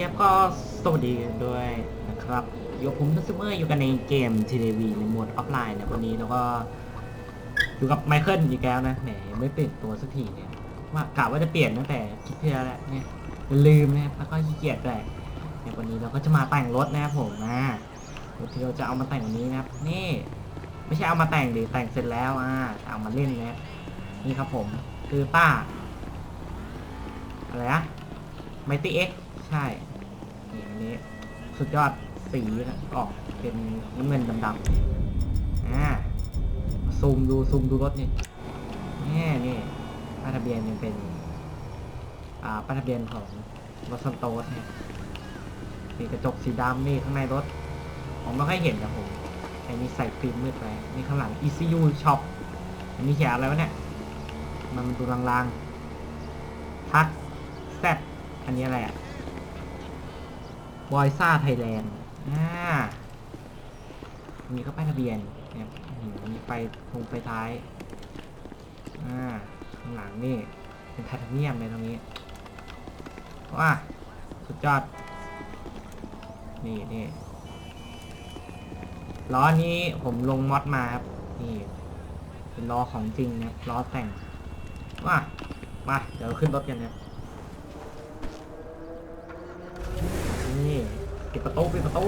ครับก็สวัสดีด้วยนะครับอยู่กับผมทัสเมอร์อยู่กันในเกม TDV ในโหมดออฟไลน์นะวันนี้แล้วก็อยู่กับไมเคิลอีกแล้วนะแหมไม่เปลี่ยนตัวสักทีเนี่ยว่ากะว่าจะเปลี่ยนตั้งแต่คลิปที่แล้วแหละเนี่ยลืมนะครับแล้วก็ขี้เกียจด้วยในวันนี้เราก็จะมาแต่งรถนะครับผมนะรถที่เราจะเอามาแต่งวันนี้นะครับนี่ ไม่ใช่เอามาแต่งดิแต่งเสร็จแล้วอ่าเอามาเล่นนะนี่ครับผมคือป้าอะไรนะไมตี้เอ็กใช่ นี่อันนี้สุดยอดสีนะออกเป็นน้ำเงินดำๆอ่าซูมดูซูมดูรถนี่นี่นี่ป้ายทะเบียนยังเป็น อ่าป้ายทะเบียนของรถซันโตสเนี่ยสีกระจกสีดำนี่ข้างในรถ ผมไม่ค่อยเห็นนะผมไอ้นี่ใส่ฟิล์มมืดไปนี่ข้างหลัง ECU Shop อันนี้เขียนอะไรวะเนี่ย มันมันดูลางๆทักแซดอันนี้อะไรอะ บอยซ่าไทยแลนด์อ่าอันนี้ก็ป้ายทะเบียนเนี่ยมีไฟทงไฟท้าย อ่า ข้างหลังนี่ เป็นไทเทเนียมเลยตรงนี้ ว้า สุดยอด นี่นี่ล้อนี้ผมลงมอดมาครับ นี่ เป็นล้อของจริงนะล้อแต่งมามาเดี๋ยวขึ้นรถกันนะ ดประตูปิดประตู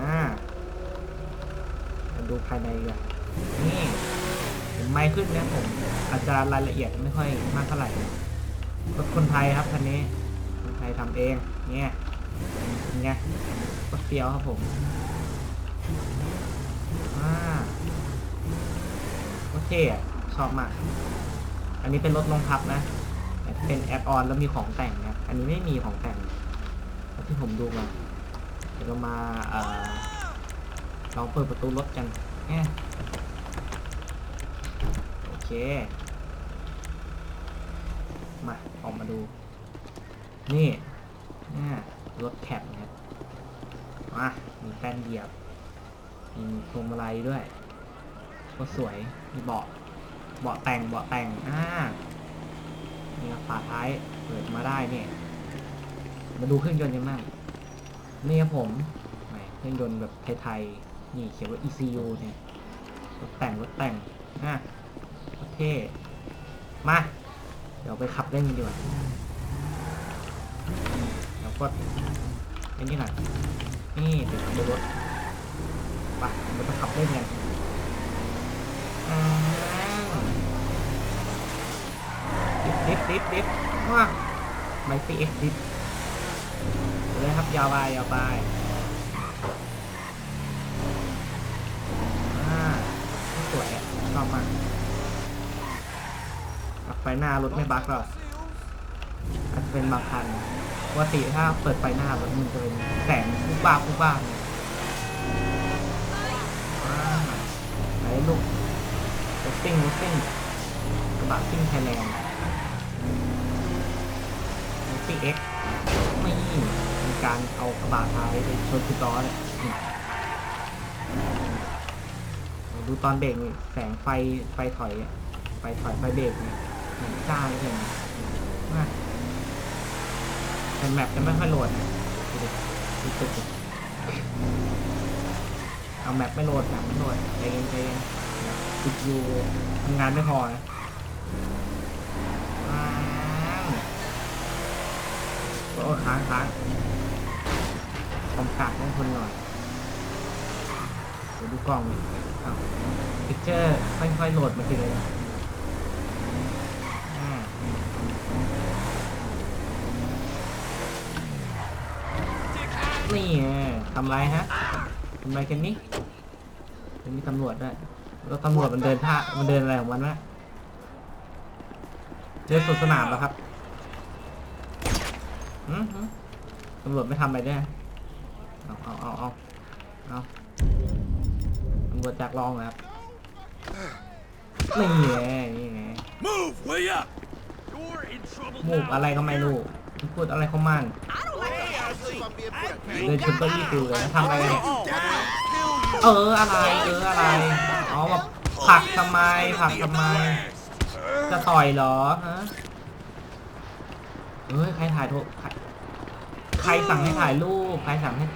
อ่ามาดูภายในกันนี่ผมไม่ขึ้นนะผม อาจจะรายละเอียดไม่ค่อยมากเท่าไหร่รถคนไทยครับคันนี้ คนไทยทำเองเนี่ยเป็นไงก็เฟี้ยวครับผมอ่าโอเคอะชอบมาก อันนี้เป็นรถลงพับนะ เป็นแอดออนแล้วมีของแต่งนะ อันนี้ไม่มีของแต่งที่ผมดูมา เดี๋ยวเรามาเออลองเปิดประตูรถกันโอเค มาออกมาดู นี่อ่รถแคปนะครับมามีแป้นเหยียบ มีพวงมาลัยด้วยก็สวย มีเบาะ เบาะแต่ง เบาะแต่ง อ่านี่ครับฝาท้าย เปิดมาได้เนี่ย มาดูเครื่องยนต์กันบ้าง นี่ครับผมแหมเครื่องยนต์แบบไทยๆนี่เขียนว่า ECU เนี่ยรถแต่งรถแต่งอะโอเคมา เดี๋ยวไปขับเล่นกันดีกว่าเดี๋ยวกดไอ้นี่หนนี่เดี๋ยวขับรถไปเราไปขับเล่นกันอ้าวดิฟดิฟดิฟดิฟว้าไมตี้เอ็กดิฟ ยาวไปยาวไปอ่าสวยอะชอบมากไฟหน้ารถไม่บั๊กหรอกอาจจะเป็นบางคันปกติถ้าเปิดไฟหน้ารถมันจะเป็นแสงปุ๊บบ้าบปุ๊บบ้าบเนี่ยอ่าไหนลูกรถซิ่งรถซิ่งกระบะซิ่งไทยแลนด์รถซิ่งเอ็กไม่ การเอากระบะท้ายไปชนคือล้อเนี่ดูตอนเบรกแสงไฟไฟถอยไฟถอยไฟเบรกเนี่ยเหมือนจ้าเลยเห็นมากแต่แมปจะไม่ค่อยโหลดนะดูดิดูตึกเอาแมปไม่โหลดแมปไม่โหลดใจเย็นใจเย็นติดอยู่ทำงานไม่พอนะว้าวโอ้ค้างค้าง คอมกากต้องทนหน่อยเดี๋ยวดูกล้องดิอ้าวพิกเจอร์ค่อยๆโหลดมาทีเลยนะนี่ไงทำไรฮะทำไรกันนี่มันมีตำรวจด้วยแล้วตำรวจมันเดินท่ามันเดินอะไรของมันวะเดินสวนสนามแล้วครับตำรวจไม่ทำอะไรด้วย เอาเอาเอาเอาเอาตำรวจจากรองเหรอครับนี่ไงนี่ไง Move, will ya? You're in trouble มูกอะไรก็ไม่รู้มันพูดอะไรเขามันเดินชนเก้าอี้ฟิวเลยนะทำอะไรเนี่ยเอออะไร เอออะไรอ๋อแบบผลักทำไมผลักทำไม จะต่อยเหรอฮะเฮ้ยใครถ่ายโทรใครใคใครสั่งให้ถ่ายรูป ใครสั่งให้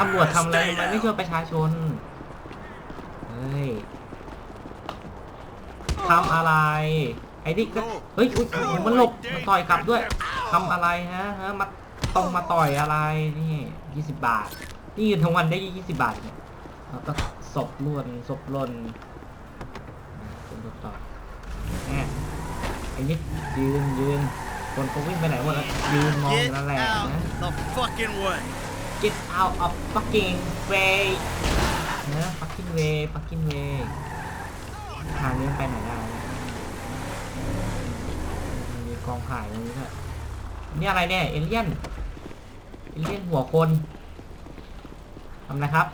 ตำรวจทำอะไรทำไมไม่ช่วยประชาชน เฮ้ยทำอะไร ไอ้ดิก็เฮ้ยอุ๊ยมันหลบมันต่อยกลับด้วยทำอะไรฮะฮะมาตรงมาต่อยอะไรนี่ยี่สิบบาท นี่ยืนทั้งวันได้ยี่สิบบาทเนี่ยแล้วก็ศพล้วนศพหล่นเป็นรถต่อแหมไอ้นิดยืนยืนคนเขาวิ่งไปไหนหมดแล้วยืนมองอยู่ Get นั่นแหละ out นะ the fucking way. Get out of fucking way นะ fucking way fucking way ทางนี้มันไปไหนได้นะมีกองถ่ายตรงนี้ด้วยนี่อะไรเนี่ย เอเลี่ยน เอเลี่ยนหัวคนทำอะไรครับ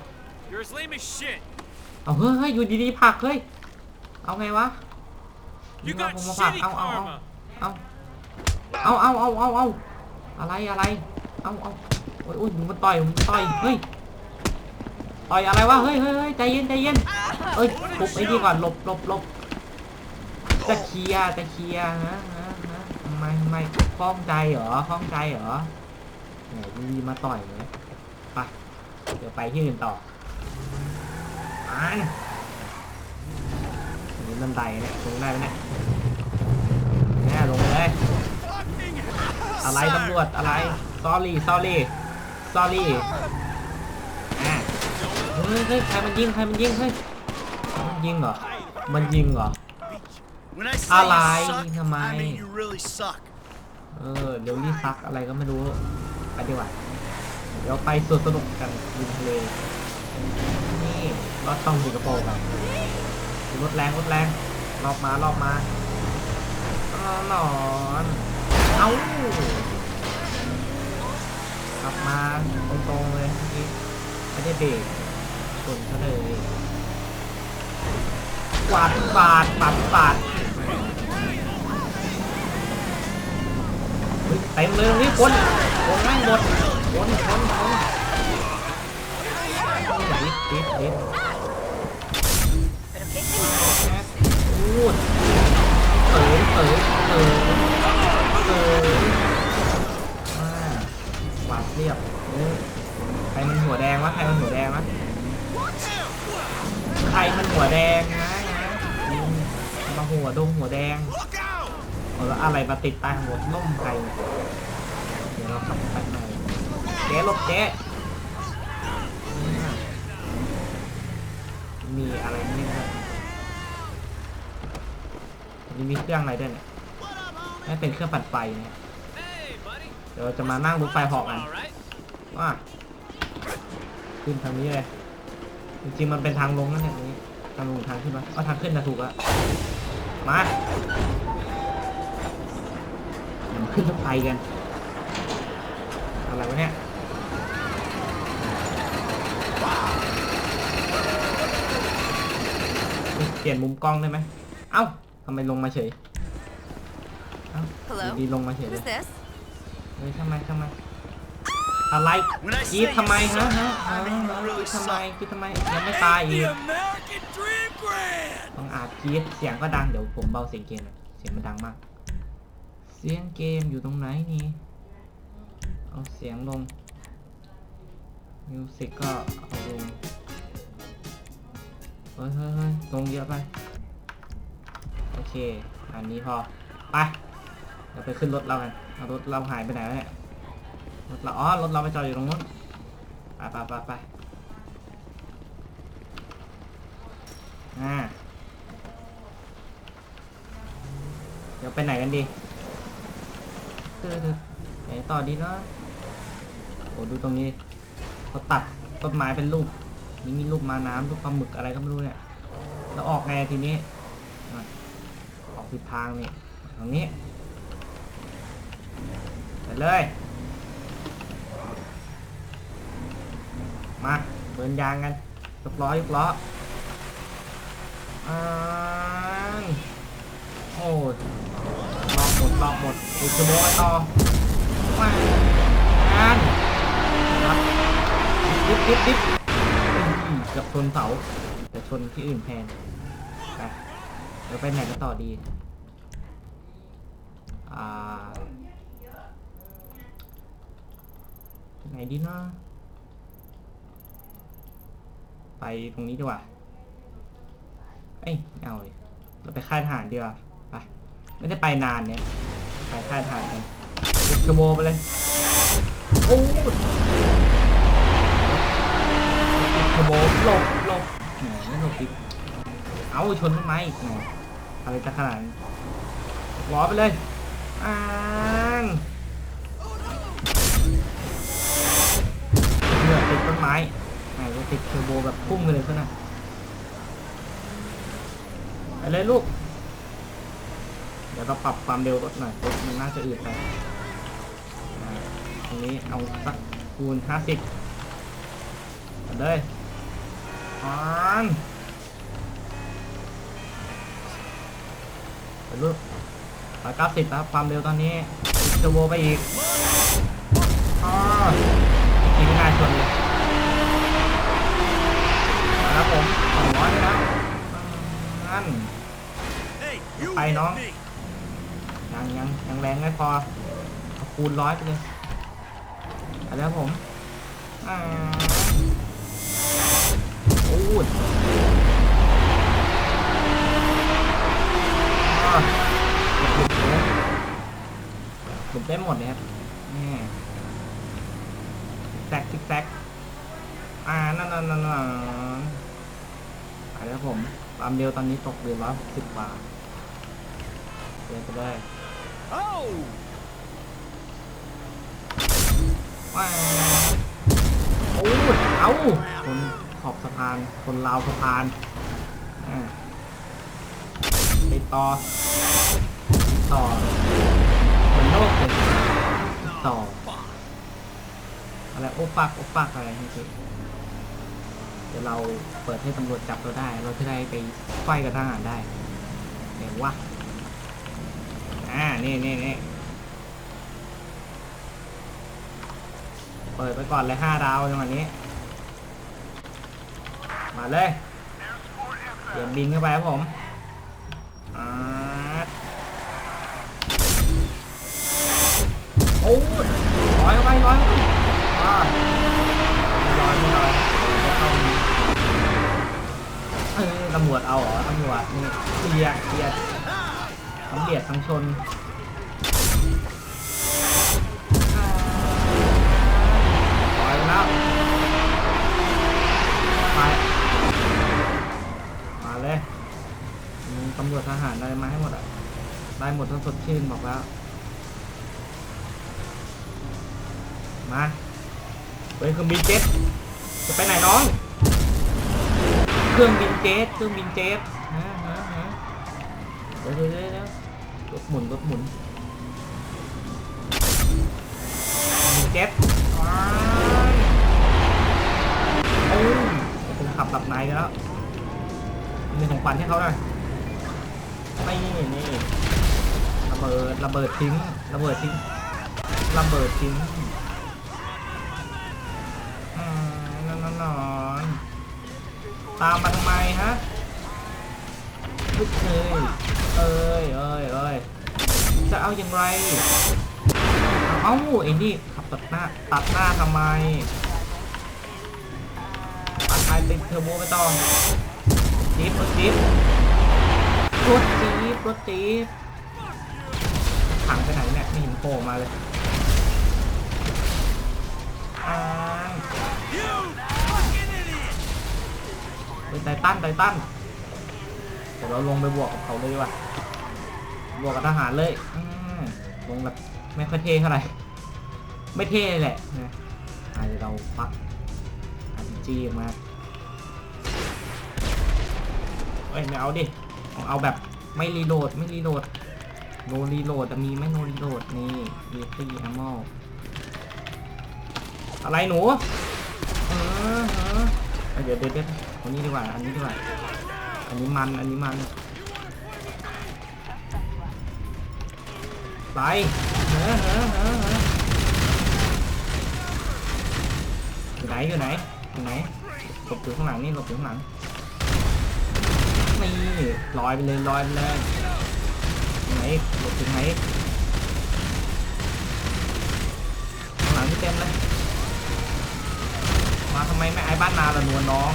You're as lame as shit. เอาเฮ้ยเฮ้ยอยู่ดีๆผลักเฮ้ย เอาไงวะ You มา got ผมมาผลัก shitty เอาเอาเอา karma. เอาเอาเอาเอาเอาเอาอะไรอะไร เอาเอา โอ้ยโอ้ยมึงมันต่อยมึงมันต่อยเฮ้ยต่อยอะไรวะเฮ้ยเฮ้ยเฮ้ยใจเย็นใจเย็นเอ้ยทุบไอ้นี่ก่อนหลบหลบหลบจะเคลียร์จะเคลียร์ฮะฮะฮะทำไมทำไมคล้องใจเหรอคล้องใจเหรอไหนมีมาต่อยเลยไปเดี๋ยวไปที่อื่นต่ออันอันนี้บันไดเนี่ยลงได้ไหมเนี่ยเนี่ยลงเลยอะไรตำรวจอะไร sorry sorry sorry อะเฮ้ยเฮ้ยใครมันยิงใครมันยิงเฮ้ยมันยิงเหรอ มันยิงเหรอ When I say Alay, you suck, naman. I mean you really suck. เออเดี๋ยวนี่ซักอะไรก็ไม่รู้ไปดีกว่าเดี๋ยวไปสวนสนุกกันริมทะเลนี่รถต้องสิงคโปร์กันรถแรงรถแรงรอบมารอบมาอ๋อนอน เอ้า กลับมาตรงๆเลยเมื่ไม่ได้เบรกชนซะเลยกวาดบาดปัดบาดเต็มเลยตรงนี้คนคนแม่หมดคนคนคนดิดดิดดิดพูดเต๋อเต๋อเต๋อเต๋อม วาดเรียบเออใครมันหัวแดงวะใครมันหัวแดงวะใครมันหัวแดงนะนะมาหัวดงหัวแดงแล้วอะไรมาติดต้หัวล่มใครเดี๋ยวเราขับไปไหนเจ๊หลบเจ๊มีอะไรนี่นะนี่มีเครื่องอะไรด้วยเนี่ยนี่เป็นเครื่องปั่นไฟเนี่ย เดี๋ยวเราจะมานั่งรถไฟเหาะกัน All right. ว่าขึ้นทางนี้เลย จริงๆมันเป็นทางลงนั่นเนี่ยตรงนี้ทางลงทางขึ้นปะเอาทางขึ้นนะถูกแล้วมาเดี๋ยวมาขึ้นรถไฟกันอะไรวะเนี่ยเปลี่ยนมุมกล้องได้ไหมเอ้าทำไมลงมาเฉยเอ้า Hello? ดีๆลงมาเฉยเล Who's ย this? เฮ้ยทำไมทำไมอะไร When I กรีด say ทำไม you ฮะ suck, ฮะ I ฮะ mean you ก really รีดทำไม suck. กรีดทำไมยังไม่ตายอี The ก American Dream Grand. ต้องอาจกรีดเสียงก็ดังเดี๋ยวผมเบาเสียงเกมหน่อยเสียงมันดังมาก เสียงเกมอยู่ตรงไหนนี่เอาเสียงลงมิวสิกก็เอาลงเฮ้ยเฮ้ยเฮ้ยลงเยอะไปโอเคอันนี้พอไปเดี๋ยวไปขึ้นรถเรากันเอา รถเราหายไปไหนแล้วเนี่ยรถเราอ๋อรถเราไปจอดอยู่ตรงนู้นไปไปไปไปอ่าเดี๋ยวไปไหนกันดีเออไหนต่อดีเนาะโอ้ดูตรงนี้เขาตัดต้นไม้เป็นรูปนี่มีรูปมาน้ำรูปปลาหมึกอะไรก็ไม่รู้เนี่ยแล้วออกไงทีนี้ออกผิดทางนี่ทางนี้ เลย มาเบิร์นยางกันยกล้อยกล้ออ่าโอ้ยลอกหมดลอกหมดอีกชั่วโมงต่อมางานครับดิบดิบดิบเกือบชนเสาแต่ชนที่อื่นแทนไปเดี๋ยวไปไหนกันต่อดี อ่า ไปไหนดีนะ ไปตรงนี้ดีกว่า เอ้ยเอาเลยเราไปค่ายทหารดีกว่า ไป ไม่ได้ไปนานเนี่ย ไปค่ายทหารกันติดกระโบไปเลย โอ้ยติดกระโบหลบหลบแหมไม่หลบอีกเอาชนต้นไม้อีกแหมอะไรจะขนาดนั้นล้อไปเลยอ่าง เหนือติดต้นไม้ไหนจะติดเทอร์โบแบบพุ่งไปเลยซะหนะไปเลยลูก เดี๋ยวก็ปรับความเร็วรถหน่อยรถมันน่าจะอืดไปตรงนี้เอาสักคูณห้าสิบเลยออนไปลูกร้อยเก้าสิบครับความเร็วตอนนี้เทอร์โบไปอีกอ๋อ อีกไม่น่าชนเลยมาครับผมสองร้อยเลยนะนั่น Hey, you Bye, hit nó. me. ยังยังยังแรงไม่พอเอาคูณร้อยไปเลยไปแล้วผมอ่าโอ้ยอ่าหลุดเลยหลุดได้หมดเลยครับนี่ซิก แซกซิกแซกอ่านั่นนั่นนั่นนั่นไปแล้วผมความเร็วตอนนี้ตกเหลือร้อยหกสิบกว่าเดินไปเลย Oh! ว้าวโอ้เอาคนขอบสะพาน คนราวสะพานอ่าไปต่อติดต่อเหมือนโลกเลยติดต่อ อะไรโอปักโอปักอะไรนี่สิเดี๋ยวเราเปิดให้ตำรวจจับเราได้ เราจะได้ไปไฟกับทหารได้เห็นว่าอ่านี่นี่นี่เปิดไปก่อนเลยห้าดาวจังหวะนี้ มาเลยเตรียมบินเข้าไปครับผมอ่าโอ้ยร้อยเข้าไปร้อยเข้าไป เดี๋ยเข้าเออตำรวจเอาเหรอตำรวจนี่เคลียร์เคลียร์ทั้งเบียดทั้งชนปล่อยแล้วไปมาเลยตำรวจทหารอะไรมาให้หมดอะ ได้หมดทั้งสดชื่นบอกแล้ว มา เฮ้ยเครื่องบินเจ็ตจะไปไหนน้อง เครื่องบินเจ็ตเครื่องบินเจ็ตฮะฮะฮะเดี๋ยวเดี๋ยวเดี๋ยวรถหมุนรถหมุนเจ็ตว้ายโอ้ยผมขับหลับในแล้วมีของขวัญให้เขาหน่อยไม่นี่นี่ระเบิดระเบิดทิ้งระเบิดทิ้งระเบิดทิ้ง นอนนอนตามมาทำไมฮะลุกเลยเอ้ยเอ้ยเอ้ยจะเอาอย่างไร เอ้าไอ้นี่ขับตัดหน้าตัดหน้าทำไมปัดไปติดเทอร์โบไปต่อจี๊บรถจี๊บรถจี๊บรถจี๊บถังไปไหนเนี่ยไม่เห็นโผล่มาเลย อ่างเป็นไททันไททันเดี๋ยวเราลงไปบวกกับเขาเลยดีกว่าบวกกับทหารเลยลงแบบไม่ค่อยเท่เท่าไหร่ไม่เท่เลยแหละนะอะเดี๋ยวเราปักอันจีมาเอ้ยไม่เอาดิเอาแบบไม่รีโหลดไม่รีโหลดโนรีโหลดแต่มีไหม่โนรีโหลดนี่ดีตี้แอมมอ อะไรหนูเออเดี๋ยวเดี๋ยวเดี๋ยวอันนี้ดีกว่า อันนี้ดีกว่า อันนี้มัน อันนี้มันไปเฮ้อเฮ้อเฮ้ออยู่ไหนอยู่ไหนอยู่ไหนหลบอยู่ข้างหลังนี่หลบอยู่ข้างหลังนี่ลอยไปเลยลอยไปเลยไหนหลบอยู่ไหน ไมไม่ไอ้บ้านนาละนวลน้อง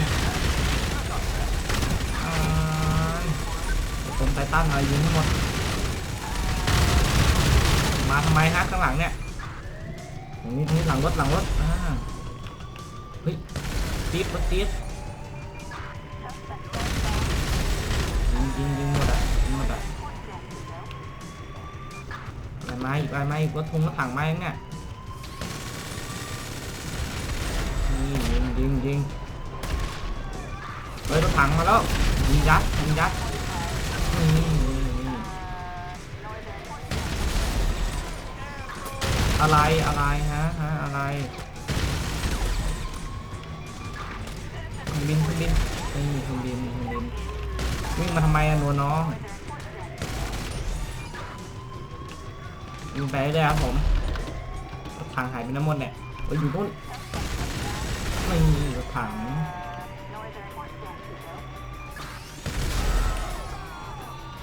ตรงไตตันอะไรยิงให้งหมด มาทำไมฮะข้างหลังเนี่ยตรงนี้ตรงนี้หลังรถหลังรถอ่าเฮ้ยจี๊ดรถจี๊ดยิงยิงยิงหมดอะยิงหมดอะอะไรมาอีกอะไรมาอีกรถทุงรถถังมาเนี่ยนี่ ยิงยิงเฮ้ยรถถังมาแล้วยิงยัดยิงยัดนี่นี่อะไรอะไรฮะฮะอะไรครื่องบินครื่องบินไม่มีครื่องบินครื่องบินวิ่งมาทำไมอะนัวน้องวิ่งไปได้ครับผมรถถังหายไปน้ำมนต์เนี่ยไปอยู่นู่น ไม่มีรถถัง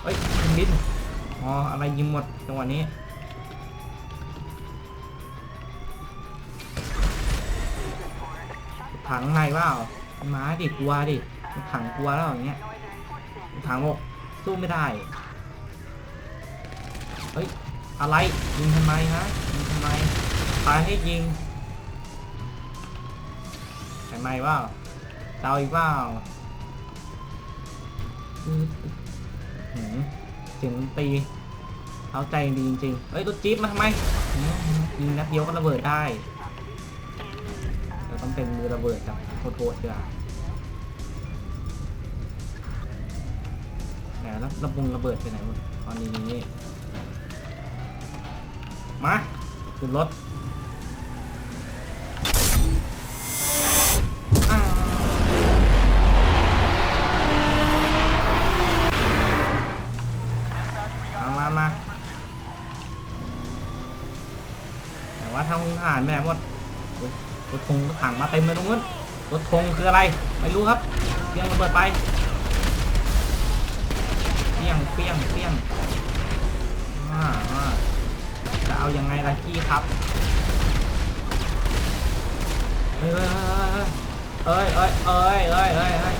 เฮ้ยเครื่องบินอ๋อ อะไรยิงหมดจังหวะนี้ ถังในเปล่าม้าดิกลัวดิ ถังกลัวแล้วอย่างเงี้ย ถังบอกสู้ไม่ได้ เฮ้ย อะไรยิงทำไมฮะยิงทำไมตายให้ยิง ทำไมเปล่าเตาอีกเปล่าอื้อหือเสียงตีเอาใจดีจริงๆเฮ้ยรถจี๊ปมาทำไมยิงนัดเดียวก็ระเบิดได้เราต้องเป็นมือระเบิดกับโคตรโหดดีกว่าแหมแล้วระบุงระเบิดไปไหนหมดตอนนี้มาขึ้นรถ ทางทหารไปไหมดรถธงถังมาเต็มเลยตรงนู้นรถธงคืออะไร ไม่รู้ครับเปียงระเบิดไปเปียงเปียงเปียงอ่าอ่าจะเอายังไงล่ะกี้ครับเอ้ยเอ้ยเอ้ยเอ้ยเอ้ยเอ้ยเอ้ย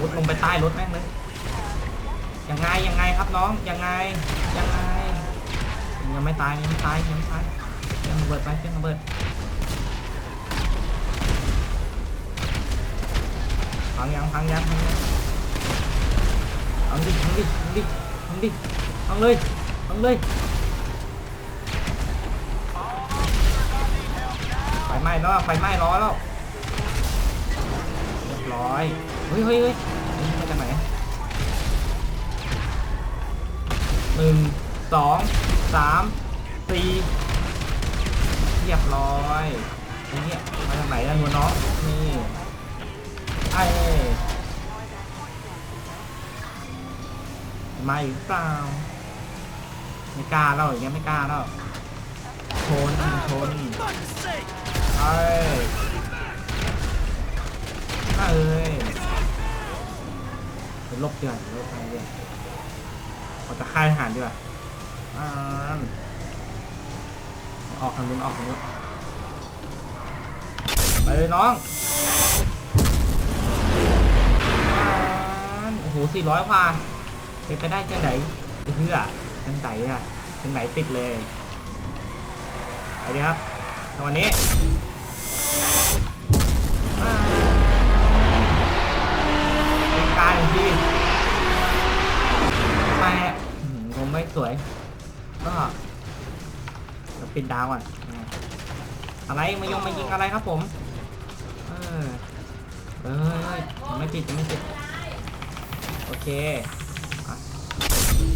มุดลงไปใต้รถแม่งเลยยังไงยังไงครับน้องยังไงยังไงยังไม่ตายยังไม่ตายยังไม่ตาย ระเบิดไปเปี้ยงระเบิดพังยังพังยังพังยังพังดิพังดิพังดิพังดิพังเลยพังเลยไฟไหม้แล้วอะไฟไหม้ร้อนแล้วเรียบร้อยเฮ้ยเฮ้ยเฮ้ยมาจากไหนหนึ่งสองสามสี่ รียบร้อยไอ้เนี่ยมาจากไหนอะหนวน้องนี่ไอ้มาอีกเปล่าไม่กล้าแล้วอย่างเงี้ยไม่กล้าแล้วชนชน Fuck's sake! เอ้ยเอ้ยเดี๋ยวลบเดี๋ยวลบไปเรื่อยเราจะค่ายทหารดีกว่าอ่า ออกทางนู้นออกทางนู้นไปเลยน้องโอ้โหสี่ร้อยกว่าเป็นไปได้จังไหนเพื่อจังไหนอะจังไหนติดเลยไปดีครับวันนี้เป็นการที่แต่อื้อหือผมไม่สวยก็ ปิดดาวก่อนอ่าอะไรมายงมายิงอะไรครับผม เออเอ้ยยังไม่ปิดยังไม่ปิด โอเค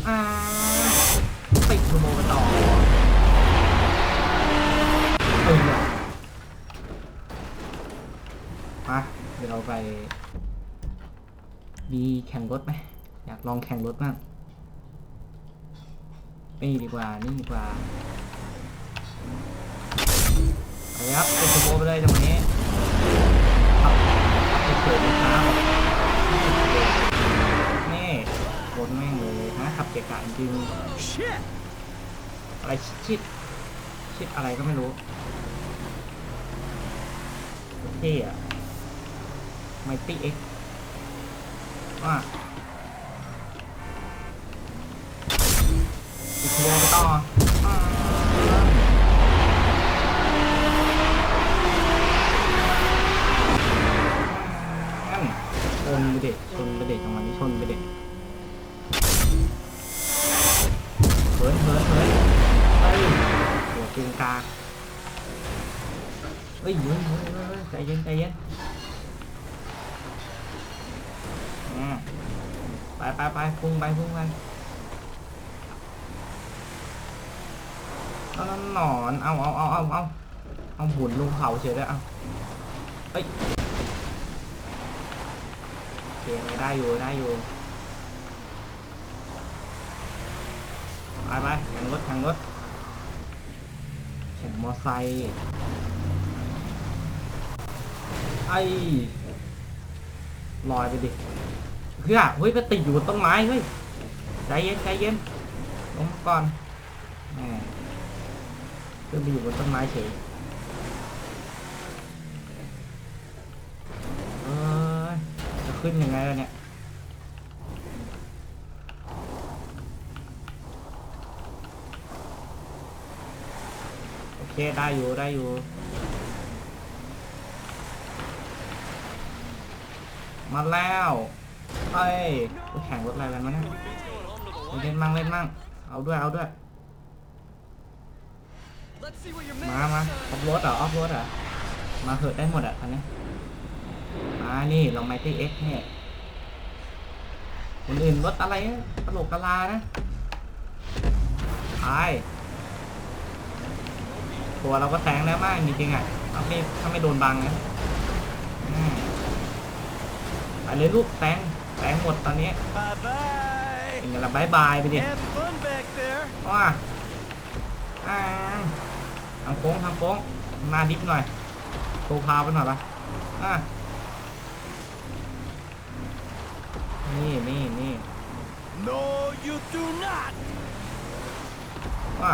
อ่าติดทูโมกันต่อเออมาเดี๋ยวเราไปดีแข่งรถไหมอยากลองแข่งรถบ้างนี่ดีกว่า นี่ดีกว่า ไปเลยครับติดทูโมไปเลยจังนี้ครับเฉยๆนะครับนี่บนแม่งเลยนะขับเกะกะจริงอะไรชิดชิดอะไรก็ไม่รู้โอเคท่อะไมตี้เอ็กว่าอีกตัวไปต่ออ่างั้น ชนไปเด็กชนไปเด็กจังหวะนี้ชนไปเด็กเหินเหินเหินเฮ้ยหัวตีนกาเฮ้ยเฮ้ยเฮ้ยเฮ้ยเฮ้ยใจเย็นใจเย็นไปไปไปพุ่งไปพุ่งไปเอานั่นหนอน เอาเอาเอาเอาเอาเอาบุญลงเขาเฉยเลยเอาเฮ้ย เคได้อยู่ได้อยู่ไปไปแข่งรถแข่งรถแข่งมอไซค์ไอ้ลอยไปดิเพื่อเฮ้ยไปติดอยู่บนต้นไม้เฮ้ยใจเย็นใจเย็นลงมาก่อนแหมขึ้นไปอยู่บนต้นไม้เฉยเอ้ยจะ ขึ้นยังไงล่ะเนี่ยโอเคได้อยู่ได้อยู่ มาแล้วเอ้ยกูแข่งรถอะไรกันวะเนี่ยเล่นมั่งเล่นมั่งเอาด้วยเอาด้วย Let's see what your มา man มาออฟโรดเหรอออฟโรดเหรอมาเถิดได้หมดอะคันนี้ มานี่ลองไมตี้เอ็กเนี่ยคนอื่นรถอะไรอะตลกกะลานะไปตัวเราก็แซงแล้วมากจริงๆอะถ้าไม่ถ้าไม่โดนบังนะอืมไปเลยลูกแซงแซงหมดตอนนี้เป็นไงล่ะบายบายไปดิว้าอ่าทางโค้งทางโค้งหน้าดิฟหน่อยโชว์พาวไปหน่อยปะอะ นี่นี่นี่ No, you do not. ว่า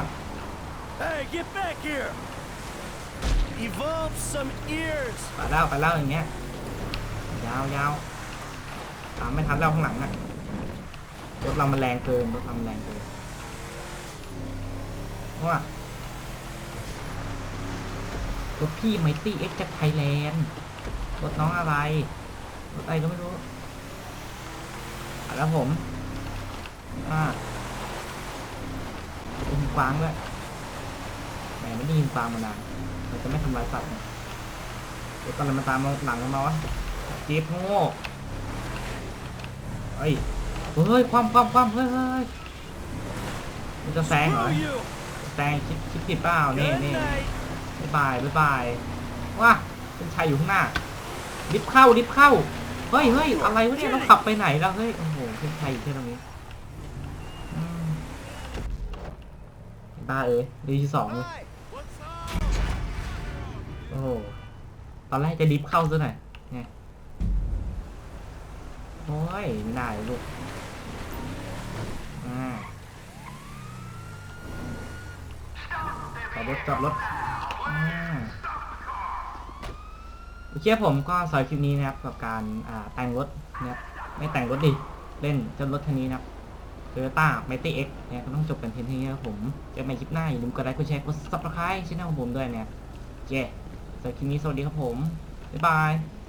Hey, get back here. Evolve some ears. ไปแล้วไปแล้วอย่างเงี้ยยาวยาวตามไม่ทันแล้วข้างหลังน่ะรถเรามันแรงเกินรถเรามันแรงเกินว่ารถพี่ไมตี้เอ็กจากไทยแลนด์รถน้องอะไรรถอะไรก็ไม่รู้อะ แล้วผม อ่ายิงกวางด้วยแหมไม่ได้ยิงกวางมานานเราจะไม่ทำลายสัตว์เนี่ยเดี๋ยวตอนอะไรมาตามมาหลังกันมาวะจี๊บโง่เฮ้ย เฮ้ย ความความความเฮ้ยเฮ้ยมันจะแซงเหรอแซงคิดคิดผิดเปล่านี่นี่ยบายบายบายบายว้าเป็นชายอยู่ข้างหน้าลิฟเข้าลิฟเข้า เฮ้ยเฮ้ยอะไรวะเนี่ยเราขับไปไหนแล้วเฮ้ยโอ้โหเป็นชายอยู่แค่ตรงนี้อืมบ้าเอ้ยดีที่สองเลยโอ้โหตอนแรกจะลิฟเข้าซะหน่อยไงโอ้ยไม่ได้ลูกอ่าจอดรถจอดรถอ่า โอเคผมก็สอยคลิปนี้นะครับกับการแต่งรถนะครับไม่แต่งรถดิเล่นเจ้ารถคันนี้นะครับ Toyota m a t i X เนี่ยก็ต้องจบเป็นเพียงเท่านี้ครับผมเจอกันใหม่คลิปหน้าอย่าลืมกดไลค์กดแชร์กด subscribe ช่องของผมด้วยนะครับโอเคสำหรับคลิปนี้สวัสดีครับผมบ๊ายบาย